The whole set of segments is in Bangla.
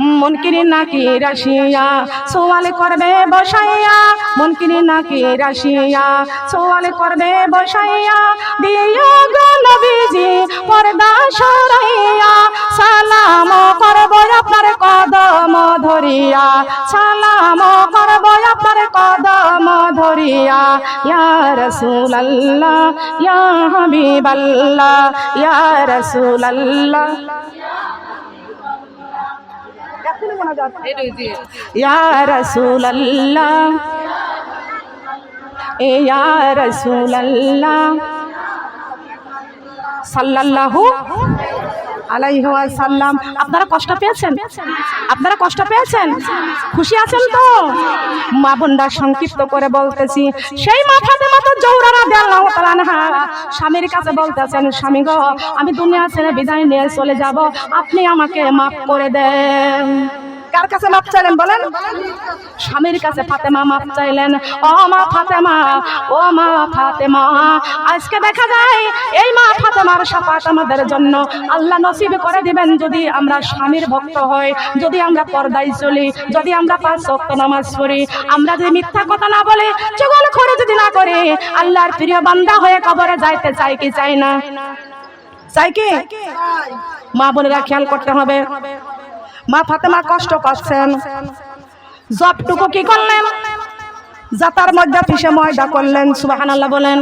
মনকিরি নাকি রাশিয়া? সোয়াল করবে বসাইয়া। মনকিরি নাকি রাশিয়া? সোয়াল করবে বসাইয়া। দিও গো নবীজি, পর্দা সরাইয়া। সালাম করব আপনার কদম ধরিয়া। সালাম করব আপনার কদম ধরিয়া। ইয়া রাসূলুল্লাহ, ইয়া হাবিবাল্লাহ, ইয়া রাসূলুল্লাহ। ইয়া রাসূলুল্লাহ এ ইয়া রাসূলুল্লাহ সাল্লাল্লাহু আলাইহি ওয়াসাল্লাম। আপনারা কষ্ট পেয়েছেন? আপনারা কষ্ট পেয়েছেন? খুশি আছেন তো? মা বোনরা সংক্ষিপ্ত করে বলতেছি সেই মা ফাতেমা তো জৌরানা দেয়াল্লাহু তাআলা স্বামীর কাছে বলতেছেন স্বামী গো আমি দুনিয়া ছেড়ে বিদায় নিয়ে চলে যাব। আপনি আমাকে মাফ করে দেন। কার কাছে মাপ চাইলেন বলেন? স্বামীর কাছে ফাতেমা মাপ চাইলেন। ও মা ফাতেমা ও মা ফাতেমা আজকে দেখা যায় এই মা ফাতেমার সাফাত আমাদের জন্য। আল্লাহ নসিব করে দিবেন যদি আমরা স্বামীর ভক্ত হই যদি আমরা পর্দায় চলি যদি আমরা পাঁচ ওয়াক্ত নামাজ পড়ি আমরা যদি মিথ্যা কথা না বলি চগল করে যদি না করি আল্লাহর প্রিয় বান্দা হয়ে কবরে যাইতে চাই কি চাই না? চাই কি? মা বোনেরা খেয়াল করতে হবে। মা ফাতেমা কষ্ট পাচ্ছেন। জবটুকু কি করলেন? জাতার মধ্যে পিসে ময়দা করলেন সুবাহান আল্লাহ বলেন।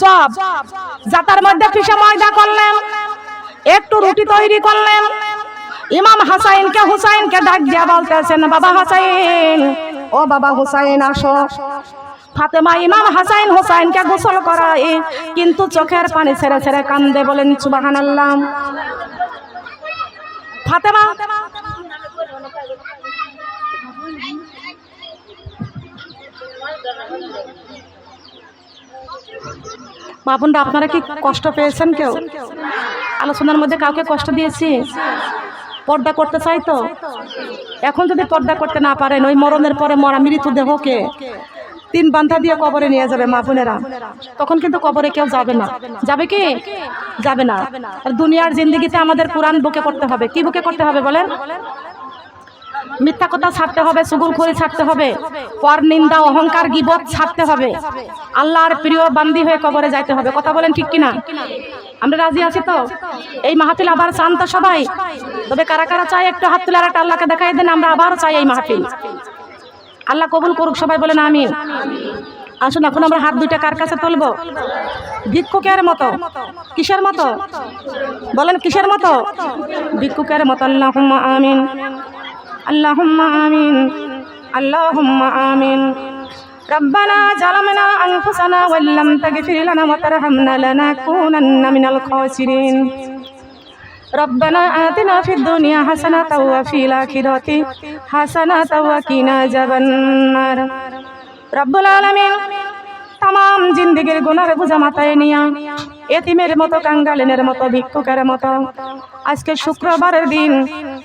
জব, জাতার মধ্যে পিসে ময়দা করলেন, একটু রুটি তৈরি করলেন। ইমাম হাসাইনকে হুসাইনকে ডাক দিয়া বলতেছেন, বাবা হাসাইন, ও বাবা হুসাইন, আসো। ফাতেমা ইমাম হাসাইন হুসাইনকে গোসল করায়, কিন্তু চোখের পানি ছেড়ে ছেড়ে কান্দে বলেন সুবাহান আল্লাহ ফাতেমা। বাবুনরা আপনারা কি কষ্ট পেয়েছেন কেউ? আলোচনার মধ্যে কাউকে কষ্ট দিয়েছি? পর্দা করতে চাই তো? এখন যদি পর্দা করতে না পারেন, ওই মরণের পরে মরা মৃত্যু দেহকে তিন বান্ধা দিয়ে কবরে নিয়ে যাবে মা বোনেরা। তখন কিন্তু কবরে কেউ যাবে না। যাবে কি? যাবে না। আর দুনিয়ার জিন্দগিতে আমাদের কোরআন বুকে করতে হবে। কি বুকে করতে হবে বলেন? মিথ্যা কথা ছাড়তে হবে সুগুর করে ছাড়তে হবে, পর নিন্দা, অহংকার, গিবত ছাড়তে হবে। আল্লাহর প্রিয় বান্দি হয়ে কবরে যাইতে হবে। কথা বলেন ঠিক কিনা? আমরা রাজি আছি তো? এই মাহফিল আবার চান তো সবাই। তবে কারা কারা চাই একটু হাত তুলে আর একটা আল্লাহকে দেখাই দেন, আমরা আবারও চাই এই মাহফিল। আল্লাহ কবুল করুক সবাই বলেন আমিন আসুন এখন আমরা হাত দুইটা কার কাছে তুলবো ভিক্ষুকের মতো কিসের মতো বলেন কিসের মতো ভিক্ষুকের মতো আল্লাহ আমিন اللهم آمين اللهم آمين ربنا ظلمنا أنفسنا وإن لم تغفر لنا وترحمنا لنكونن من الخاسرين ربنا آتنا في الدنيا حسنة وفي الآخرة حسنة وقنا عذاب النار رب العالمين তাম জিন্দিগির গুনার বোঝা মাথায় নিয়া এতিমের মতো কাঙ্গালিনের মতো ভিক্ষুকের মতো আজকে শুক্রবারের দিন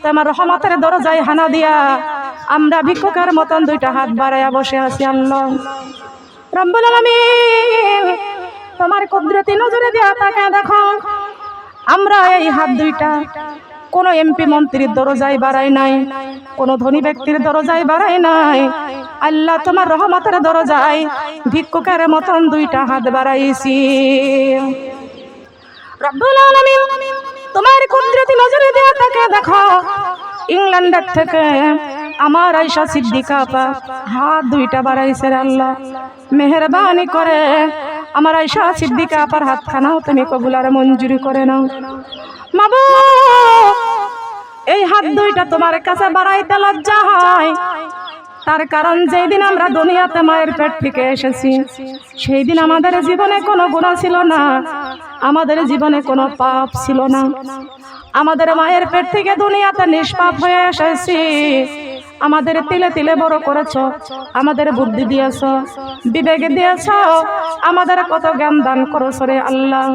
তোমার রহমতের দরজায় হানা দিয়া আমরা ভিক্ষুকের মতন দুইটা হাত বাড়াইয়া বসে আছি আল্লাহ রব্বুল আলামিন তোমার কুদরতি নজরে দিয়া তাকে দেখো আমরা এই হাত দুইটা কোনো এমপি মন্ত্রীর দরজায় বাড়াই নাই, কোনো ধনী ব্যক্তির দরজায় বাড়াই নাই। আল্লাহ তোমার রহমতের দরজায় ভিক্ষুকের মতন দুইটা হাত বাড়াইছি। তোমার কুদরতি নজরে দেয়া তাকে দেখো। ইংল্যান্ডের থেকে আমার আয়সা সিদ্দিকা হাত দুইটা বাড়াইছে আল্লাহ। মেহরবানি করে আমার আয়সা সিদ্দিকা আপার হাতখানাও তুমি কবুলার মঞ্জুরি করে নাও। মাবু এই হাত দুইটা তোমার কাছে বাড়াইতে লজ্জা হয়। তার কারণ যেই দিন আমরা দুনিয়াতে মায়ের পেট থেকে এসেছি সেই দিন আমাদের জীবনে কোনো গুণা ছিল না, আমাদের জীবনে কোনো পাপ ছিল না। আমাদের মায়ের পেট থেকে দুনিয়াতে নিষ্পাপ হয়ে এসেছি। আমাদের তিলে তিলে বড় করেছ, আমাদের বুদ্ধি দিয়েছ, বিবেক দিয়েছ, আমাদের কত জ্ঞান দান করছ রে আল্লাহ।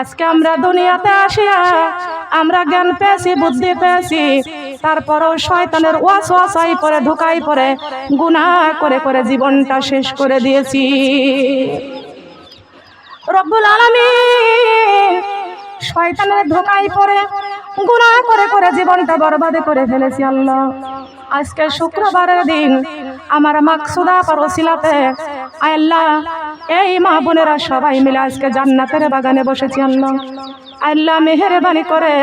আজকে আমরা দুনিয়াতে আসিয়া, আমরা জ্ঞান পেয়েছি, বুদ্ধি পেয়েছি, তারপরও শয়তানের ওয়াসওয়াসাই পরে, ঢুকাই পরে, গুনাহ করে করে জীবনটা শেষ করে দিয়েছি। রব্বুল আলামিন শয়তানের ধোকাই পড়ে, গুনাহ করে করে জীবনটা বরবাদ করে ফেলেছি আল্লাহ। আজকে শুক্রবারের দিন আমার মাকসুদা পারসিলাতে আল্লাহ, এই মা বোনেরা সবাই মিলে আজকে জান্নাতের বাগানে বসেছি আল্লাহ। আল্লাহ, মেহেরবানি করে,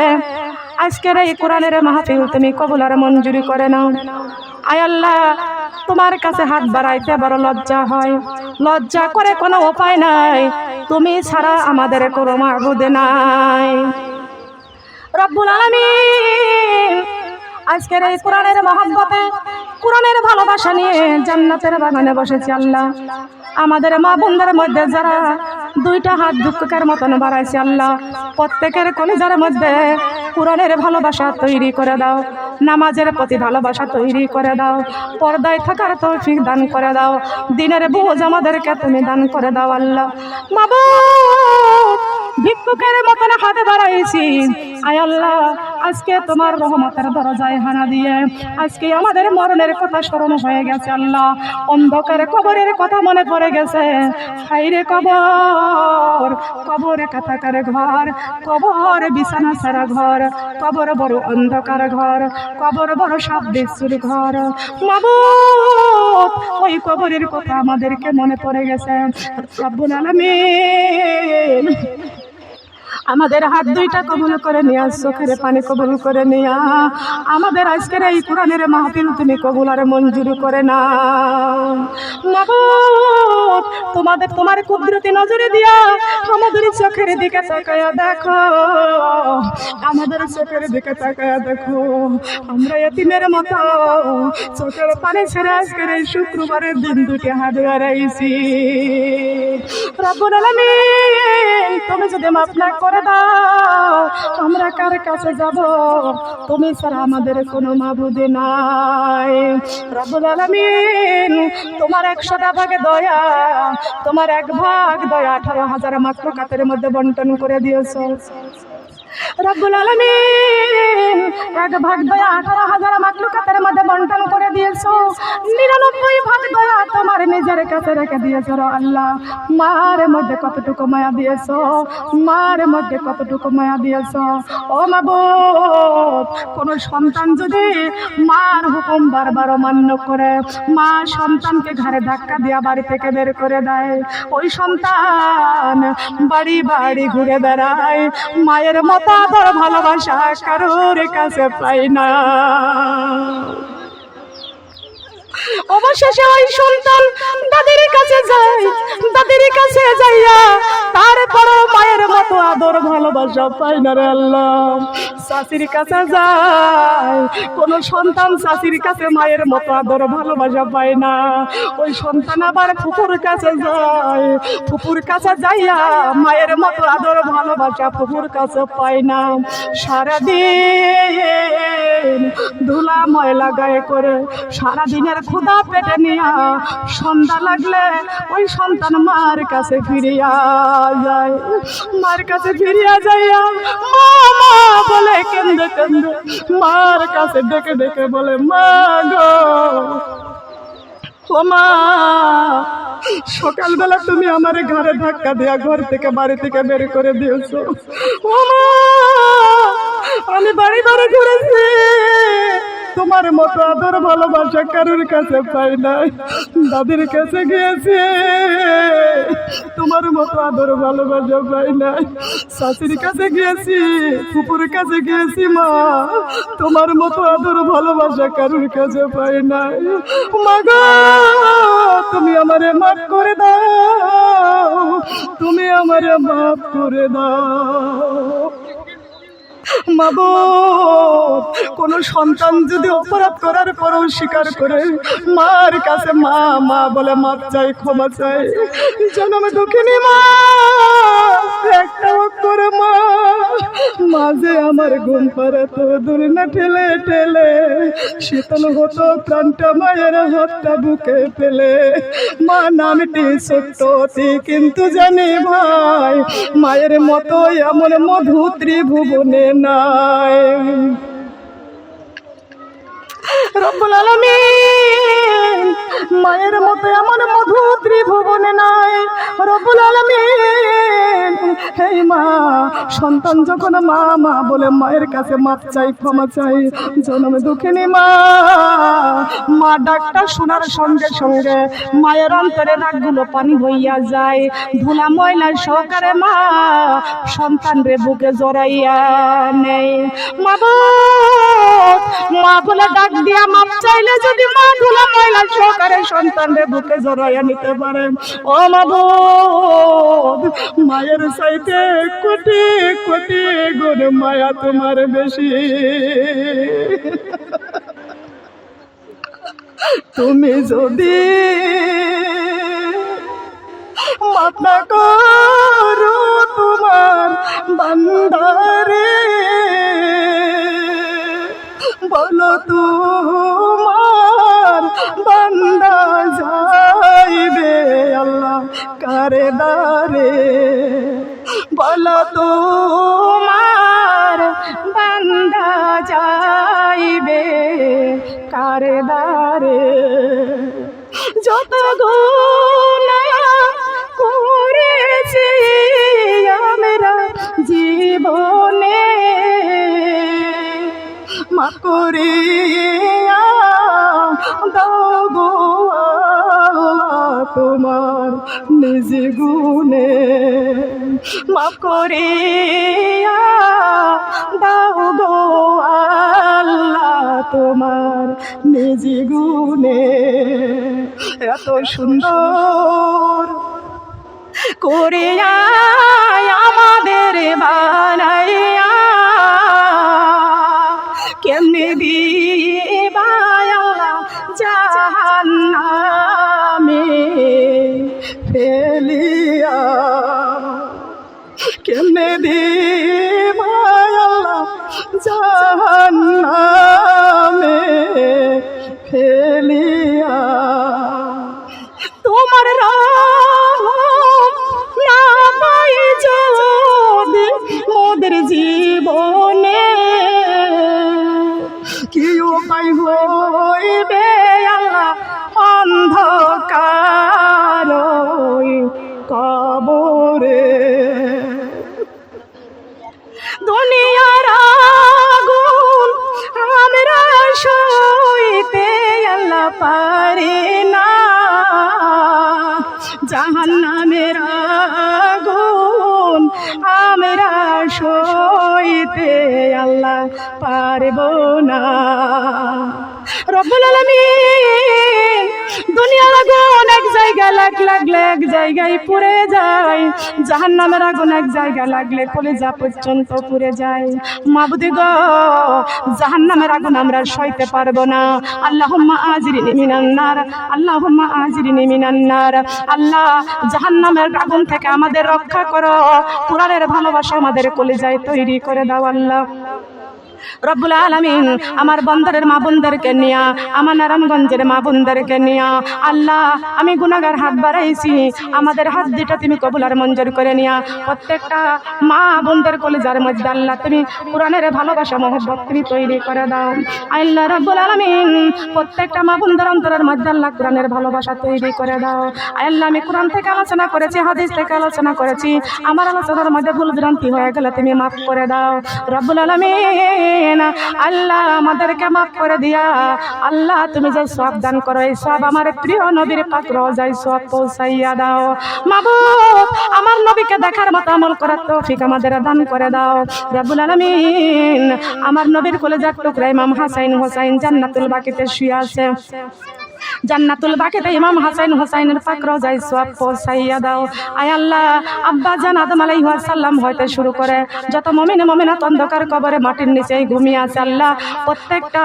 আজকের এই কোরআনের মাহফিল তুমি কবুলার মঞ্জুরি করে নাও। আয় আল্লাহ, তোমার কাছে হাত বাড়াইতে বড় লজ্জা হয়। লজ্জা করে কোনো উপায় নাই, তুমি ছাড়া আমাদের কোনো মাহবুদ নাই। রব্বুল আলামিন, আজকের এই কোরআনের মহব্বতে কোরআনের ভালোবাসা নিয়ে জান্নাতের বাগানে বসেছি আল্লাহ। আমাদের মা বোনদের মধ্যে যারা দুইটা হাত দুঃখের মতন বাড়াইছে আল্লাহ, প্রত্যেকের কলেজার মধ্যে কোরআনের ভালোবাসা তৈরি করে দাও, নামাজের প্রতি ভালোবাসা তৈরি করে দাও, পর্দায় থাকার তৌফিক দান করে দাও, দিনের বোঝ আমাদেরকে তুমি দান করে দাও আল্লাহ। মাবুদ ভিক্ষুকের মতন হাতে বাড়াইছি আয় আল্লাহ, আজকে তোমার রহমতের দরজায় হানা দিয়ে আজকে আমাদের মরণের কথা স্মরণ হয়ে গেছে আল্লাহ। অন্ধকার কবরের কথা মনে পড়ে গেছে। হাইরে কবর কবর কাথাকার ঘর, কবর বিছানা সারা ঘর, কবর বড় অন্ধকার ঘর, কবর বড় সাপ বিশুর ঘর। মাবুদ, ওই কবরের কথা আমাদেরকে মনে পড়ে গেছে। রব্বুল আলামিন আমাদের হাত দুইটা কবুল করে নিয়া, চোখের পানি কবুল করে নিয়া। আমাদের আজকের এই কোরআনের মাহফিল তুমি কবুল আর মঞ্জুর করে না তোমাদের, তোমার কুদরতি নজরে দিয়া আমাদের চোখের দিকে তাকায়া দেখো। আমাদের চোখের দিকে তাকায়া দেখো। আমরা এতিমের মতো। চোখের পানি ছেড়ে আজকের এই শুক্রবারের দিন দুটি হাত হারাইছি রব্বুল আলামিন, তুমি যদি মাফ না করে দাও। আমরা কার কাছে যাব? তুমি ছাড়া আমাদের কোনো মাবুদে নাই। রব্বুল আলামিন, তোমার একশোটা ভাগে দয়া, তোমার এক ভাগ দয়া আঠারো হাজার মাত্র কাতের মধ্যে বন্টন করে দিয়েছ। এক ভাগ দয়া আঠারো হাজার মধ্যে করে দিয়েছ। নিরানব্বই নিজের কাছে রেখে দিয়েছ আল্লাহ। মধ্যে কতটুকু মায়া দিয়েছ? মার মধ্যে কতটুকু মায়া দিয়েছ? ও মাবুদ, কোন সন্তান যদি মার হুকুম বারবার অমান্য করে, মা সন্তানকে ঘরে ধাক্কা দিয়া বাড়ি থেকে বের করে দেয়। ওই সন্তান বাড়ি বাড়ি ঘুরে বেড়ায়, মায়ের মতো আদর ভালোবাসা কারোর কাছে পাই না। অবশেষে ওই সন্তান দাদির কাছে যায় দাদির কাছে যাইয়া তারপরও মায়ের মতো আদর ভালোবাসা পাই না রে আল্লাহ। শাশির কাছে যায়, কোন সন্তান শাশির কাছে মায়ের মতো আদর ভালোবাসা পায় না। ওই সন্তান আবার ফুপুর কাছে যায় ফুপুর কাছে যাইয়া মায়ের মতো আদর ভালোবাসা ফুপুর কাছে পায় না। সারাদিন ধুলা ময়লা গায়ে করে, সারাদিনের ক্ষুদা পেটে নিয়া সন্ধ্যা লাগলে ওই সন্তান মার কাছে ফিরিয়া যায়। মার কাছে ফিরিয়া যাইয়া মা মা বলে কেন্দে কেন্দে, মার কাছে ডেকে ডেকে বলে, মা গো মা, সকালবেলা তুমি আমার ঘরে ধাক্কা দেয়া ঘর থেকে বাড়ি থেকে বের করে দিয়েছ। আমি বাড়ি বাড়ি ঘুরেছি। তোমার মতো আদর ভালোবাসা কারোর কাছে পাই নাই। দাদির কাছে গিয়েছি। তোমার মতো আদর ভালোবাসা পাই নাই। শাশুর কাছে গিয়েছি, ফুপুর কাছে গিয়েছি মা। তোমার মতো আদর ভালোবাসা কারোর কাছে পাই নাই। মা তুমি আমারে মাফ করে দাও। তুমি আমারে মাফ করে দাও। মাবুদ কোন সন্তান যদি অপরাধ করার পরও স্বীকার করে, মার কাছে মা মা বলে মাপ চাই ক্ষমা চাই জন্মে দুঃখিনী মা, একটা করে মা মাঝে আমার ঘুম পারে তো দূর না ঠেলে ঠেলে, শীতল হতো প্রাণটা মায়ের হাতটা বুকে পেলে মা নামটি সত্যতি কিন্তু জানি ভাই, মায়ের মতো এমন মধু ত্রিভুবনে নাই। রব্বুল আলামিন, মায়ের মতো এমন মধু ত্রিভুবনে নাই। রব্বুল আলামিন হেই মা, সন্তান যখন মা মা বলে মায়ের কাছে মাপ চাই, ক্ষমা চাই, জন্মে দুঃখিনী মা। মা ডাকটা শোনার সঙ্গে সঙ্গে মায়ের অন্তরে রাগগুলো পানি হইয়া যায়। ধুলা ময়লার সহকারে মা সন্তান রে বুকে জড়াইয়া নেই মা মা বলে ডাক দিয়া মাপ চাইলে যদি মা ধুলা ময়লা সহকারে সন্তান রে বুকে জড়াইয়া নিতে পারে। ও মা মায়ের সাইতে কোটি কোটি গুণ মায়া তোমার বেশি। তুমি যদি মাপনা করো তোমার বান্দারে বলো তোমার বান্দা যাইবে আল্লাহ কারে দারে বলো তোমার বান্দা যাইবে কারে দারে যত গুণা করিয়া দাও তোমার নিজ গুণে। মা করিয়া দাও গো আল্লাহ তোমার নিজ গুণে। এত সুন্দর করিয়া আমাদের বানাইয়া কেমনে দিবায়া জাহান্নামে ফেলিয়া। কেমনে দিবায়া জাহান্নামে জাহান্নামের আগুন আমরা সইতে আল্লাহ পারব না। দুনিয়ার জায়গায় লাগ জায়গায় পুড়ে জাহান্নামের আগুন এক জায়গায় লাগলে কলেজা পর্যন্ত পুড়ে যায়। মাবুদি গো, জাহান্নামের আগুন আমরা সইতে পারব না। আল্লাহ, জাহান্নামের আগুন থেকে আমাদের রক্ষা করো। কোরআনের ভালোবাসা আমাদের কলেজায় তৈরি করে দাও আল্লাহ। রব্বুল আলমিন আমার বন্দরের মা বোনদেরকে নিয়া, আমার নারায়ণগঞ্জের মা বোনদেরকে নিয়া, আল্লাহ, আমি গুনাগার হাত বাড়াইছি। আমাদের হাত দুটা তুমি কবুলার মঞ্জুর করে নিয়া, প্রত্যেকটা মা বোনদের কলেজার মধ্যে আল্লাহ তুমি কোরআনের ভালোবাসা, মহব্বত তুমি তৈরি করে দাও। আল্লাহ রব্বুল আলমিন, প্রত্যেকটা মা বোনদের অন্তরের মধ্যে আল্লাহ কোরআনের ভালোবাসা তৈরি করে দাও। আল্লাহ, আমি কোরআন থেকে আলোচনা করেছি, হাদিস থেকে আলোচনা করেছি। আমার আলোচনার মধ্যে ভুল ভ্রান্তি হয়ে গেলে তুমি মাফ করে দাও। রব্বুল আলমিন আল্লাহ আমাদেরকে মাফ করে দিয়া। আল্লাহ, তুমি যে সব দান করো। এই সব আমার প্রিয় নবীর পাক যাই সব পৌঁছাইয়া দাও। মাবুদ, আমার নবীকে দেখার মতো আমল করার তৌফিক আমাদের দান করে দাও। রাবুল আলমিন, আমার নবীর কলেজার টুকরা ইমাম হাসাইন হোসাইন জান্নাতুল বাকিতে শুয়ে আছে। জান্নাতুল বাকিতে ইমাম হাসাইন হোসাইনের পাক রোজাই সওয়াব পৌঁছাইয়া দাও। আয় আল্লাহ, আব্বা জান আদম আলাইহিস সালাম হইতে শুরু করে, যত মুমিন মুমিনাত অন্ধকার কবরে মাটির নিচেই ঘুমিয়ে আছে আল্লাহ। প্রত্যেকটা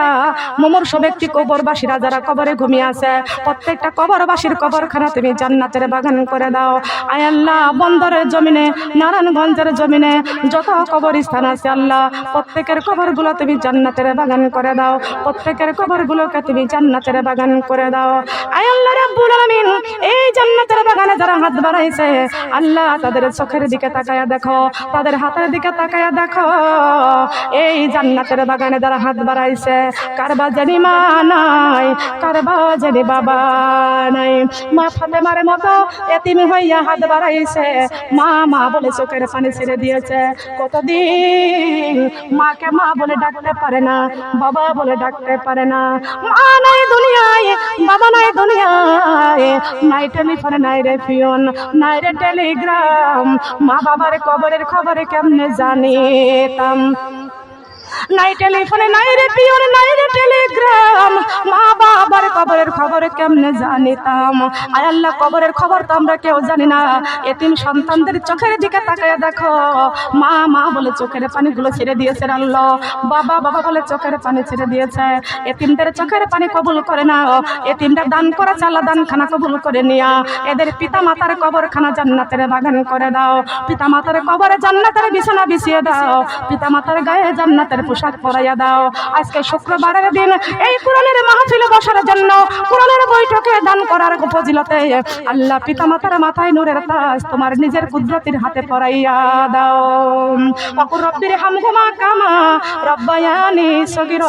মুমূর্ষ ব্যক্তি কবরবাসীরা যারা কবরে ঘুমিয়ে আছে, প্রত্যেকটা কবরবাসীর কবরখানা তুমি জান্নাতের বাগান করে দাও। আয় আল্লাহ, বন্দরের জমিনে, নারায়ণগঞ্জের জমিনে যত কবর স্থান আছে আল্লাহ, প্রত্যেকের কবরগুলো তুমি জান্নাতের বাগান করে দাও। প্রত্যেকের কবরগুলোকে তুমি জান্নাতের বাগান করে দাও। আয় আল্লাহ রাব্বুল আলামিন, এই জান্নাতের বাগানে যারা হাত বাড়াইছে, আল্লাহ তাদের চোখের দিকে তাকায়া দেখো, তাদের হাতের দিকে তাকায়া দেখো। এই জান্নাতের বাগানে যারা হাত বাড়াইছে, কারবা জানি মা নাই, কারবা জানি বাবা নাই। মা ফাতেমার মতো এতিম হইয়া হাত বাড়াইছে, মা মা বলে চোখের পানি ছেড়ে দিয়েছে। কতদিন মাকে মা বলে ডাকতে পারে না, বাবা বলে ডাকতে পারে না। মা নাই বাবা নাই দুনিয়ায়, নাই টেলিফোন, নাই রে ফিওন নাই রে টেলিগ্রাম। মা বাবার কবরের খবরে কেমনে জানিতাম? নাই টেলিফোনে, নাই রে পিওর নাই রে টেলিগ্রাম। মা বাবার কবরের খবর কেমনে জানিতাম? আয় আল্লাহ, কবরের খবর তো আমরা কেউ জানি না। এতিম সন্তানদের চোখের দিকে তাকায় দেখো। মা মা বলে চোখের পানিগুলো ছেড়ে দিয়েছে আল্লাহ। বাবা বাবা বলে চোখের পানি ছেড়ে দিয়েছে। এতিমদের চোখের পানি কবুল করে না এতিমদের দান করা চালা দান খানা কবুল করে নিয়া। এদের পিতা মাতার কবরখানা জান্নাতের বাগান করে দাও। পিতা মাতার কবরে জান্নাতের বিছানা বিছিয়ে দাও। পিতা মাতার গায়ে জান্নাতের পোশাক পরাইয়া দাও। আজকে শুক্রবারের দিন এই কোরআনের মাহফিলে বসার জন্য কোরআনের বৈঠকে দান করার উপজিলতে আল্লাহ পিতা মাতার মাথায় নূরের তাজ তোমার নিজের কুদরতির হাতে পরাইয়া দাও। অকুর রব্বির হামহুমা কামা রব্বায়ানি সগির।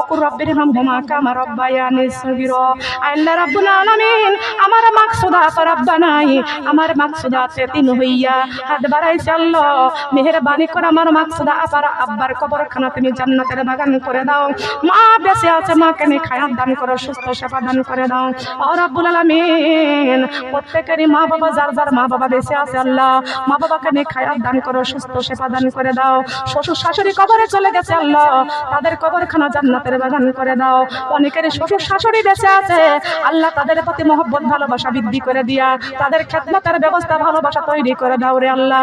অকুর রব্বির হামহুমা কামা রব্বায়ানি সগির। আল্লাহ রাব্বুল আলামিন আমার মাকসুদা তো রব্বা নাই আমার মাকসুদা তিন হইয়া হাত বাড়াইছে আল্লাহ। মেহেরবানি করে আমার মাকসুদা আপার আব্বার কবরখানা তুমি জান্নাতের বাগান করে দাও। মা বেঁচে আছে, মাকে নিয়ে খায়াত দান করো, সুস্থ সেবা দান করে দাও। ও রাব্বুল আলামিন, প্রত্যেকেরই মা বাবা, যার যার মা বাবা বেঁচে আছে, আল্লাহ, মা বাবাকে নিয়ে খায়াত দান করো, সুস্থ সেবা দান করে দাও। শ্বশুর শাশুড়ি কবরে চলে গেছে, আল্লাহ, তাদের কবরখানা জান্নাতের বাগান করে দাও। অনেকের শ্বশুর শাশুড়ি বেঁচে আছে, আল্লাহ, তাদের প্রতি মহব্বত, ভালোবাসা বৃদ্ধি করে দিয়া, তাদের খেদমতের ব্যবস্থা, ভালোবাসা তৈরি করে দাও রে আল্লাহ।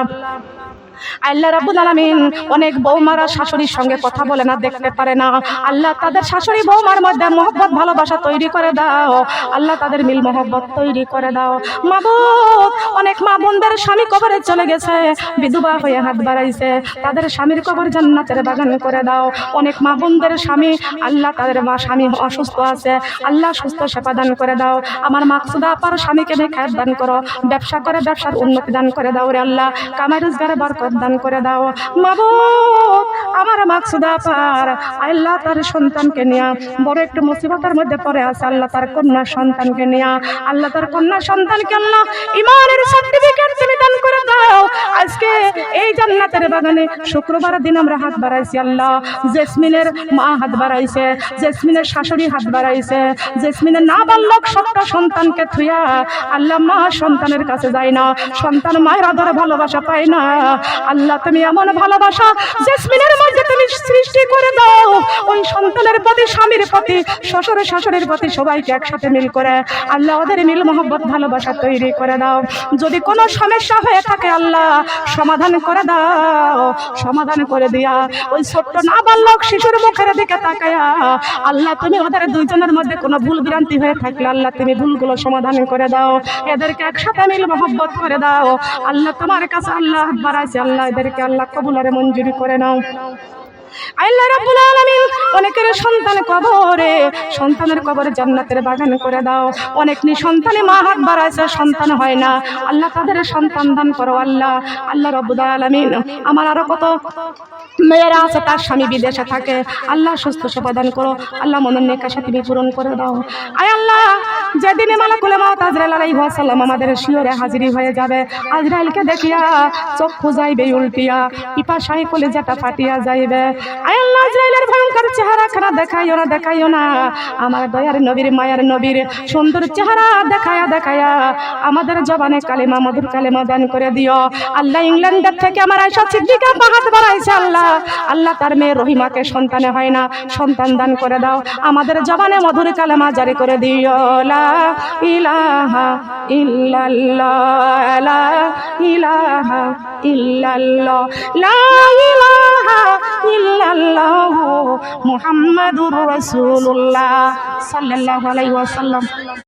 আল্লাহ রাব্বুল আলামিন অনেক বৌমারা শাশুড়ির সঙ্গে কথা বলে না দেখতে পারে না। আল্লাহ তাদের শাশুড়ি বৌমার মধ্যে মহব্বত ভালোবাসা তৈরি করে দাও। আল্লাহ তাদের মিল মহব্বত তৈরি করে দাও। মাবুদ অনেক মা বোনদের স্বামী কবরে চলে গেছে বিধবা হয়ে হাত বাড়াইছে। তাদের স্বামীর কবর জান্নাতের বাগান করে দাও। অনেক মা বোনদের স্বামী আল্লাহ তাদের মা স্বামী অসুস্থ আছে। আল্লাহ সুস্থ সেবা দান করে দাও। আমার মাকসুদা আপার স্বামীকে খায়াত দান করো। ব্যবসা করে ব্যবসার উন্নতি দান করে দাও। রে আল্লাহ কামাই রোজগারে বরকত দান করে দাও। মাবুদ আমার মাকসুদা পার আল্লাহ তার সন্তানকে নিয়ে, বড় একটু মুসিবতের মধ্যে পড়ে আছে, আল্লাহ তার কন্যা সন্তানকে নিয়ে, আল্লাহ তার কন্যা সন্তানকে আল্লাহ ইমানের সার্টিফিকেট তুমি দান করে দাও। আজকে এই জান্নাতের বাগানে শুক্রবার দিন আমরা হাত বাড়াইছি, আল্লাহ। জেসমিনের মা হাত বাড়াইছে, জেসমিনের শাশুড়ি হাত বাড়াইছে, জেসমিনের না বাল্যক সত্য সন্তানকে থুইয়া, আল্লাহ মা সন্তানের কাছে যায় না। সন্তান মায়ের আদরে ভালোবাসা পায় না। আল্লাহ, তুমি এমন ভালোবাসা জেসমিনের মধ্যে তুমি সৃষ্টি করে দাও। ওই সন্তানের প্রতি, স্বামীর প্রতি, শ্বশুর শাশুড়ির প্রতি সবাইকে একসাথে মিল করে আল্লাহ ওদের মিল মোহব্বত ভালোবাসা তৈরি করে দাও। যদি কোনো সমস্যা হয়ে থাকে আল্লাহ, সমাধান করে দাও। সমাধান করে দিয়া ওই ছোট্ট না বাল্যক শিশুর মুখের দিকে তাকায়া, আল্লাহ, তুমি ওদের দুইজনের মধ্যে কোনো ভুল ভ্রান্তি হয়ে থাকলে আল্লাহ, তুমি ভুলগুলো সমাধান করে দাও। এদেরকে একসাথে মিল মোহব্বত করে দাও। আল্লাহ, তোমার কাছে আল্লাহ বাড়াইছে আল্লাহ এদেরকে আল্লাহ কবুলারে মঞ্জুরি করে নাও। আল্লাহ রাব্বুল আলামিন অনেকের সন্তান কবরে, সন্তানের কবরে জান্নাতের বাগান করে দাও। অনেক নি সন্তানে মা হাত বাড়াইছে, সন্তান হয় না। আল্লাহ তাদের সন্তান দান করো আল্লাহ। আল্লাহ রাব্বুল আলামিন, আমার আরও কত মেয়েরা আছে, তার স্বামী বিদেশে থাকে। আল্লাহ সুস্থ সেবা দান করো। আল্লাহ মনের নেকাশা তুমি পূরণ করে দাও। আয় আল্লাহ, যেদিনে মালাকুল মাউত আজরাইল আলাইহিস সালাম আমাদের শিওরে হাজিরি হয়ে যাবে, আজরাইলকে দেখিয়া চক্ষু যাইবে উল্টিয়া পিপাসায় কলেজাটা ফাটিয়া যাইবে। আয় আল্লাহ, আজরাইলের ভয়ঙ্কর চেহারা খানা দেখাইও না দেখাইও না। আমার দয়ার নবীর, মায়ার নবীর সুন্দর চেহারা দেখায়া দেখায়া আমাদের জবানে কালেমা, মধুর কালেমা দান করে দিও। আল্লাহ ইংল্যান্ডের থেকে আমার আয়সা সিদ্দিকা হাত বাড়াইছে, আল্লাহ। আল্লাহ তার মেয়ে রহিমাকে সন্তানে হয় না। সন্তান দান করে দাও। আমাদের জবানে মধুর কালেমা জারি করে দিও। লা ইলাহা ইল্লাল্লাহ। লা ইলাহা ইল্লাল্লাহ। লা ইলাহা ইল্লাল্লাহ। মুহাম্মাদুর রাসূলুল্লাহ। সাল্লাল্লাহু আলাইহি